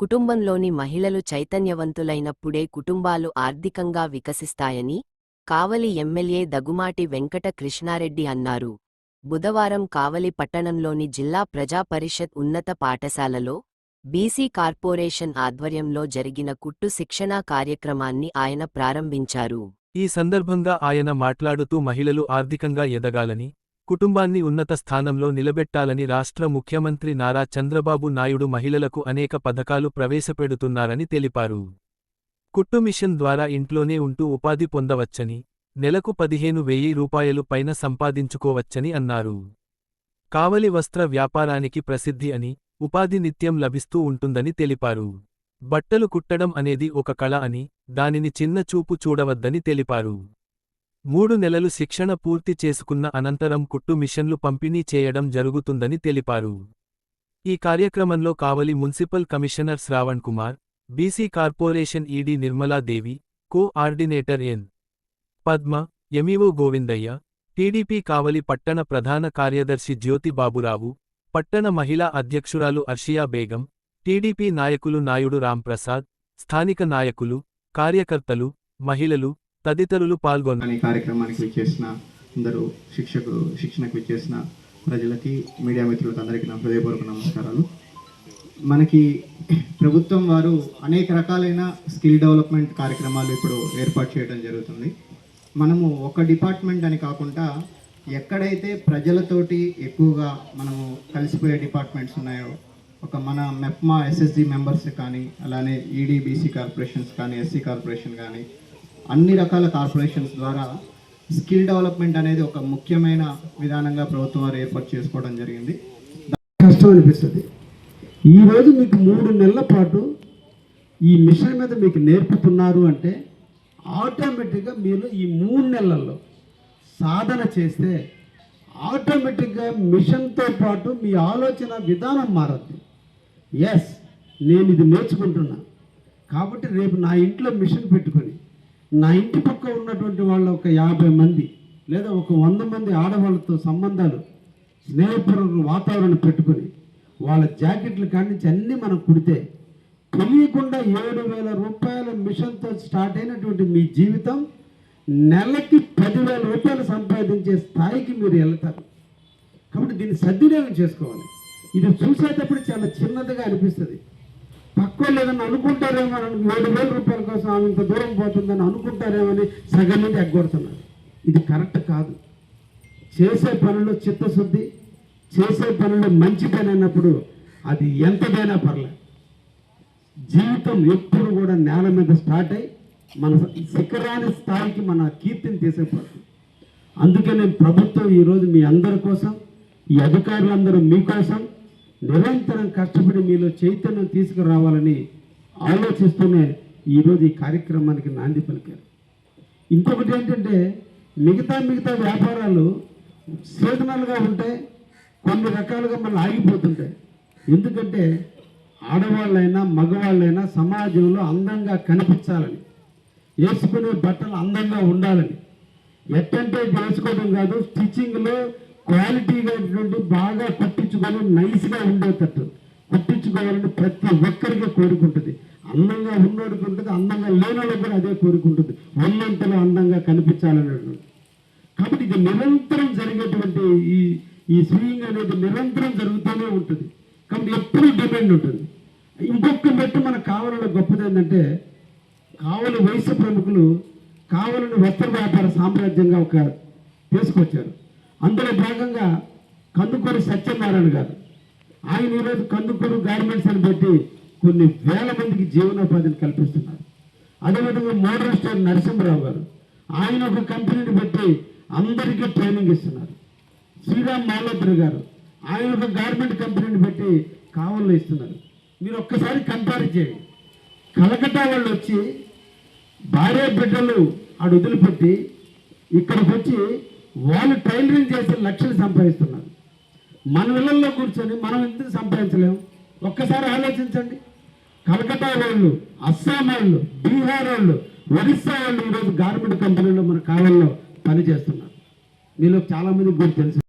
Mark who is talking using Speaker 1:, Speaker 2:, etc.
Speaker 1: కుటుంబంలోని మహిళలు చైతన్యవంతులైనప్పుడే కుటుంబాలు ఆర్థికంగా వికసిస్తాయని కావలి ఎమ్మెల్యే దగుమాటి వెంకట కృష్ణారెడ్డి అన్నారు. బుధవారం కావలి పట్టణంలోని జిల్లా ప్రజా పరిషత్ ఉన్నత పాఠశాలలో బీసీ కార్పొరేషన్ ఆధ్వర్యంలో జరిగిన కుట్టు శిక్షణా కార్యక్రమాన్ని ఆయన ప్రారంభించారు.
Speaker 2: ఈ సందర్భంగా ఆయన మాట్లాడుతూ మహిళలు ఆర్థికంగా ఎదగాలని కుటుంబాన్ని ఉన్నత స్థానంలో నిలబెట్టాలని రాష్ట్ర ముఖ్యమంత్రి నారా చంద్రబాబు నాయుడు మహిళలకు అనేక పథకాలు ప్రవేశపెడుతున్నారని తెలిపారు. కుట్టు మిషన్ ద్వారా ఇంట్లోనే ఉంటూ ఉపాధి పొందవచ్చని నెలకు పదిహేను వెయ్యి రూపాయలు పైన సంపాదించుకోవచ్చని అన్నారు. కావలి వస్త్ర వ్యాపారానికి ప్రసిద్ధి అని ఉపాధి నిత్యం లభిస్తూ ఉంటుందని తెలిపారు. బట్టలు కుట్టడం అనేది ఒక కళ అని దానిని చిన్న చూపు చూడవద్దని తెలిపారు. మూడు నెలలు శిక్షణ పూర్తి చేసుకున్న అనంతరం కుట్టు మిషన్లు పంపిణీ చేయడం జరుగుతుందని తెలిపారు. ఈ కార్యక్రమంలో Kavali municipal commissioner Shravan Kumar BC corporation ED Nirmaladevi coordinator N. Padma MEO Govindaiah TDP Kavali పట్టణ ప్రధాన కార్యదర్శి జ్యోతి బాబురావు పట్టణ మహిళా అధ్యక్షురాలు అర్షియా బేగం టీడీపీ నాయకులు నాయుడు రాంప్రసాద్ స్థానిక నాయకులు కార్యకర్తలు మహిళలు తదితరులు పాల్గొన్నారు
Speaker 3: కార్యక్రమానికి విచ్చేసిన అందరూ శిక్షకులు శిక్షణకు విచ్చేసిన ప్రజలకి మీడియా మిత్రులకు అందరికీ నా హృదయపూర్వక నమస్కారాలు. మనకి ప్రభుత్వం వారు అనేక రకాలైన స్కిల్ డెవలప్మెంట్ కార్యక్రమాలు ఇప్పుడు ఏర్పాటు చేయడం జరుగుతుంది. మనము ఒక డిపార్ట్మెంట్ అని కాకుండా ఎక్కడైతే ప్రజలతోటి ఎక్కువగా మనము కలిసిపోయే డిపార్ట్మెంట్స్ ఉన్నాయో ఒక మన మెప్మా ఎస్ఎస్జి మెంబర్స్ కానీ అలానే ఈడీబీసీ కార్పొరేషన్స్ కానీ ఎస్సీ కార్పొరేషన్ కానీ అన్ని రకాల కార్పొరేషన్స్ ద్వారా స్కిల్ డెవలప్మెంట్ అనేది ఒక ముఖ్యమైన విధానంగా ప్రభుత్వం వారు ఏర్పాటు చేసుకోవడం జరిగింది.
Speaker 4: కష్టం అనిపిస్తుంది. ఈరోజు మీకు మూడు నెలల పాటు ఈ మిషన్ మీద మీకు నేర్పుతున్నారు అంటే ఆటోమేటిక్గా మీరు ఈ మూడు నెలల్లో సాధన చేస్తే ఆటోమేటిక్గా మిషన్తో పాటు మీ ఆలోచన విధానం మారద్దు. ఎస్ నేను ఇది నేర్చుకుంటున్నా. కాబట్టి రేపు నా ఇంట్లో మిషన్ పెట్టుకుని నా ఇంటి పక్క ఉన్నటువంటి వాళ్ళ ఒక యాభై మంది లేదా ఒక వంద మంది ఆడవాళ్ళతో సంబంధాలు స్నేహపూర్వక వాతావరణం పెట్టుకొని వాళ్ళ జాకెట్లు కానించి అన్నీ మనం కుడితే తెలియకుండా ఏడు వేల రూపాయల మిషన్తో స్టార్ట్ అయినటువంటి మీ జీవితం నెలకి పదివేల రూపాయలు సంపాదించే స్థాయికి మీరు వెళ్తారు. కాబట్టి దీన్ని సద్వినియోగం చేసుకోవాలి. ఇది చూసేటప్పుడు చాలా చిన్నదిగా అనిపిస్తుంది. తక్కువ లేదని అనుకుంటారేమో అని ఏడు వేల రూపాయల కోసం ఆమె ఇంత దూరం పోతుందని అనుకుంటారేమని సగం నుండి ఎగ్గొడుతున్నారు. ఇది కరెక్ట్ కాదు. చేసే పనులు చిత్తశుద్ధి చేసే పనులు మంచి పని అన్నప్పుడు అది ఎంతదైనా పర్లేదు. జీవితం ఎప్పుడు కూడా నేల మీద స్టార్ట్ అయి మన శిఖరాని స్థాయికి మన కీర్తిని తీసేపడుతుంది అందుకే నేను ప్రభుత్వం ఈరోజు మీ అందరి కోసం ఈ అధికారులందరూ మీకోసం నిరంతరం కష్టపడి మీలో చైతన్యం తీసుకురావాలని ఆలోచిస్తూనే ఈరోజు ఈ కార్యక్రమానికి నాంది పలికారు. ఇంకొకటి ఏంటంటే మిగతా మిగతా వ్యాపారాలు సీజనల్గా ఉంటాయి కొన్ని రకాలుగా మళ్ళీ ఆగిపోతుంటాయి. ఎందుకంటే ఆడవాళ్ళైనా మగవాళ్ళైనా సమాజంలో అందంగా కనిపించాలని వేసుకునే బట్టలు అందంగా ఉండాలని. ఎట్టంటే వేసుకోవడం కాదు స్టిచ్చింగ్లో క్వాలిటీగా ఉన్నటువంటి బాగా కుట్టించుకొని నైస్గా ఉండేటట్టు కుట్టించుకోవాలని ప్రతి ఒక్కరికి కోరుకుంటుంది అందంగా ఉన్నోడికి ఉంటుంది అందంగా లేనోళ్ళకి కూడా అదే కోరుకుంటుంది ఉన్నంతలో అందంగా కనిపించాలని కాబట్టి ఇది నిరంతరం జరిగేటువంటి ఈ ఈ స్వింగ్ అనేది నిరంతరం జరుగుతూనే ఉంటుంది. కాబట్టి ఎప్పుడు డిమాండ్ ఉంటుంది. ఇంకొక మెట్టు మన కావలలో గొప్పది ఏంటంటే కావలి వయసు ప్రముఖులు కావలిని వస్త్ర వ్యాపార సామ్రాజ్యంగా ఒక తీసుకొచ్చారు. అందులో భాగంగా కందుకూరు సత్యనారాయణ గారు. ఆయన ఈరోజు కందుకూరు గార్మెంట్స్ అని పెట్టి కొన్ని వేల మందికి జీవనోపాధిని కల్పిస్తున్నారు. అదేవిధంగా మోడర్న్ స్టోర్ నరసింహరావు గారు ఆయన ఒక కంపెనీని పెట్టి అందరికీ ట్రైనింగ్ ఇస్తున్నారు. శ్రీరామ్ మాలోద్రి గారు ఆయన ఒక గార్మెంట్ కంపెనీని పెట్టి కావల్లో ఇస్తున్నారు. మీరు ఒక్కసారి కంపేర్ చేయండి. కలకట్టా వాళ్ళు వచ్చి భార్య బిడ్డలు ఆడు వదిలిపెట్టి ఇక్కడికి వచ్చి వాళ్ళు టైలరింగ్ చేసి లక్షలు సంపాదిస్తున్నారు మన ఇళ్ళల్లో కూర్చొని మనం ఎందుకు సంపాదించలేము? ఒక్కసారి ఆలోచించండి. కలకత్తా వాళ్ళు అస్సాం వాళ్ళు బీహార్ వాళ్ళు ఒరిస్సా వాళ్ళు ఈరోజు గార్మెంట్ కంపెనీలో మన కాలంలో పనిచేస్తున్నారు. మీలో చాలామంది కూడా తెలుసు.